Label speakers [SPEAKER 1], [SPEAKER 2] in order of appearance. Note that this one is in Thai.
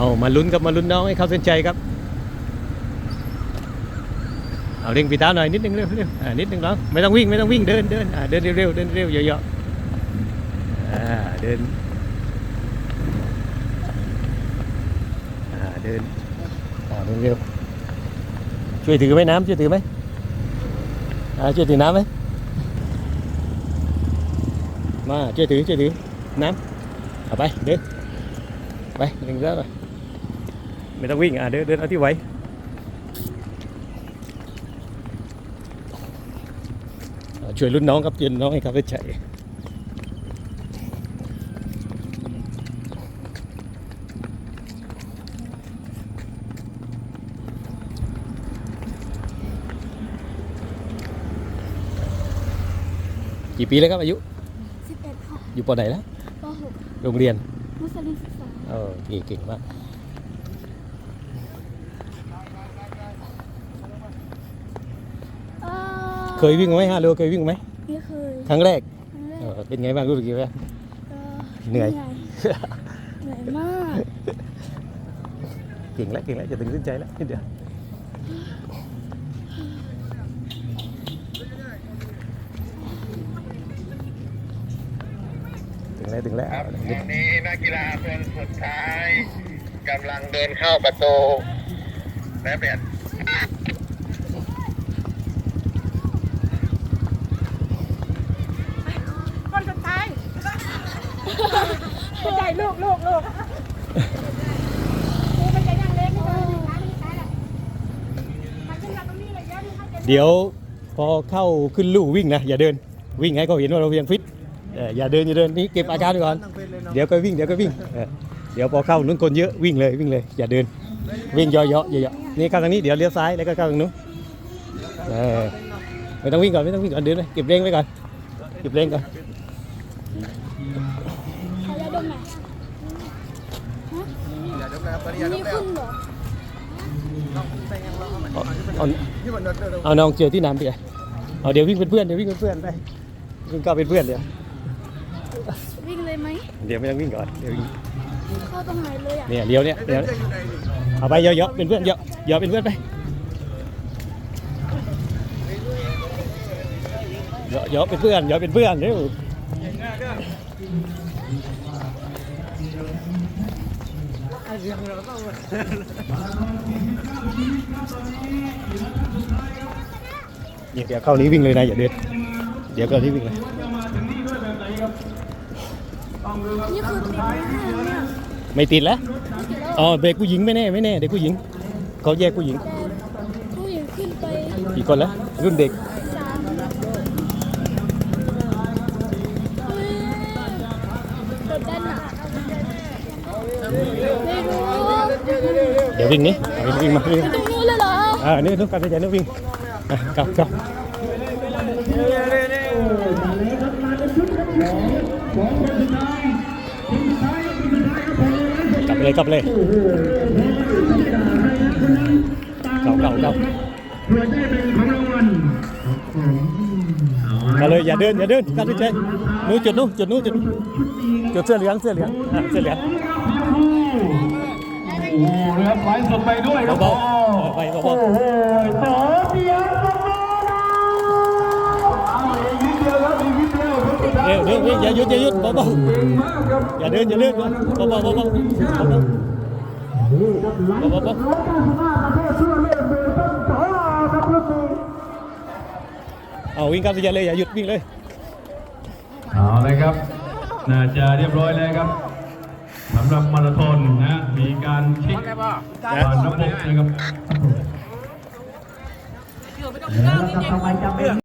[SPEAKER 1] เอามาลุ้นกับมาลุ้นน้องให้เข้าเส้นใจครับ เอาเร่งปีเท้าหน่อยนิดนึงเร็วเร็วอ่านิดนึงน้องไม่ต้องวิ่งไม่ต้องวิ่งเดินเดินอ่าเดินเร็วๆเดินเร็วๆเยอะๆอ่าเดินอ่าเดินอ่าเดินเร็วช่วยถือไหมน้ำช่วยถือไหมอ่าช่วยถือน้ำไหมมาช่วยถือช่วยถือน้ำเอาไปเดินไปหนึ่งแล้วไป ไม่ต้องวิ่งอ่าเดินเดินเอาที่ไหวอ่าช่วยรุ่นน้องครับยืนน้องให้เขาไปใช้กี่ปีแล้วครับอายุ
[SPEAKER 2] 11 ค่ะ
[SPEAKER 1] อยู่ปอไหนแล้ว
[SPEAKER 2] ป
[SPEAKER 1] โรงเรียน
[SPEAKER 2] .6 มุสลิมศึกษา
[SPEAKER 1] เออเก่งเก่งมาก
[SPEAKER 2] เอ่อ
[SPEAKER 1] เคยวิ่งไหมฮะเร็วเคยวิ่งไหม
[SPEAKER 2] ไม่เคย
[SPEAKER 1] ครั้งแรก
[SPEAKER 2] ครั้งแร
[SPEAKER 1] เอกอเป็นไงบ้างรู้สึกยังไงบ้าง
[SPEAKER 2] ก็
[SPEAKER 1] เหนื่อย
[SPEAKER 2] เหนื่อยมาก
[SPEAKER 1] เก่งแล้วเก่งแล้วจะถึงเส้นใจแล้วนิดเดียวถึงแล้วถึงแล้ว
[SPEAKER 3] ครับตอนนี้นักกีฬาคนสุดท้ายกำลังเดินเข้าประตูและเบียด
[SPEAKER 4] คนสุดท้าย ใหญ่ลูกลูกลูกกูมันจยังเล็กไม่ได้ไม่ได้มันขึ้นมาตรงนี้เลยเยอะนี่เขาจะ
[SPEAKER 1] เดี๋ยวพอเข้าขึ้นลู่วิ่งนะอย่าเดิน วิ่งให้เขาเห็นว่าเรายังฟิตเอออย่าเดินอย่าเดินนี่เก็บอาการไว้ก่อน เดี๋ยวก็วิ่งเดี๋ยวก็วิ่งเดี๋ยวพอเข้านู้นคนเยอะวิ่งเลยวิ่งเลยอย่าเดิน วิ่งเยอะๆเยอะๆนี่เข้าทางนี้เดี๋ยวเลี้ยวซ้ายแล้วก็เข้าทางนู้นเออไม่ต้องวิ่งก่อนไม่ต้องวิ่งก่อนเดินไปเก็บเร่งไว้ก่อนเก็บเร่งก่อน
[SPEAKER 2] ขาจะดมไหนฮะนี่ขึ้นเหรอ
[SPEAKER 1] เอาเอาเอาน้องเจอที่น้ำไปเลยเอาเดี๋ยววิ่งเป็นเพื่อนเดี๋ยววิ่งเป็นเพื่อนไปวิ่งเข้าเป็นเพื่อนเดี๋ยว
[SPEAKER 2] วิ่งเลยไหม
[SPEAKER 1] เดี๋ยวไม่ต้องวิ่งก่อนเดี๋ยววิ่ง
[SPEAKER 2] เข้าตรงไหนเลยอะ
[SPEAKER 1] เนี่ยเลี้ยวเนี่ยเลี้ยวเอาไปเยอะๆเป็นเพื่อนเยอะเยอะเป็นเพื่อนไปเยอะเยอะเป็นเพื่อนเยอะเป็นเพื่อนเร็วเนี่ยเดี๋ยวเข้านี้วิ่งเลยนะอย่าเดินเดี๋ยวเข้านี้วิ่งเลย
[SPEAKER 2] นี่คือติดไหมเนี่ย
[SPEAKER 1] ไม่ติดแล้ว
[SPEAKER 2] ไม่ติดแล้ว
[SPEAKER 1] อ๋อเบรกผู้หญิงไม่แน่ไม่แน่เด็กผู้หญิงเขาแยกผู้หญิง
[SPEAKER 2] แต่ผู้หญิงขึ้นไป
[SPEAKER 1] กี่คนแล้วรุ่นเด็ก
[SPEAKER 2] สามเฮ้ยกดดันอะ ไม่รู้
[SPEAKER 1] เดี๋ยววิ่งนี้เอาวิ่งมาวิ่ง
[SPEAKER 2] ตรงนู้นเลยเหรอ
[SPEAKER 1] อ่านี่ทุกการใจนึกวิ่งอะกลับกลับกลับเลยกลับเลยเก่าเก่าเก่ามาเลยอย่าเดินอย่าเดินการใจนู้นจุดนู้นจุดนู้นจุดนู้นจุดเสื้อเหลืองเสื้อเหลืองอะเสื้อเหลือง
[SPEAKER 5] โอ้โหนะครับไลฟ์สดไปด้วยครับ
[SPEAKER 1] เบาๆไปเบาๆ
[SPEAKER 5] โอ้โหขอเสียงปรบมือนะเอาอีกนิดเดียวครับอีกนิดเดียวครับสุดท้าย
[SPEAKER 1] เร็วเร็วเร็วอย่าหยุดอย่าหยุดเบา
[SPEAKER 5] เก่งมากครับ
[SPEAKER 1] ๆอย่าเดินอย่าเลื่อนเบาๆเบาๆเบาๆเบา
[SPEAKER 5] นี่ครับไลฟ์สดร้อยเก้าสิบห้าประเทศทั่วโลกเลยต้นต่อครับลูกนี้
[SPEAKER 1] ๆเอาวิ่งกลับอย่าเลยอย่าหยุดวิ่งเลย
[SPEAKER 5] เอาเลยครับ น่าจะเรียบร้อยแล้วครับ สำหรับมาราธอนนะมีการเช็คผ่านระบบนะครับแล้วทำไมจะเป็น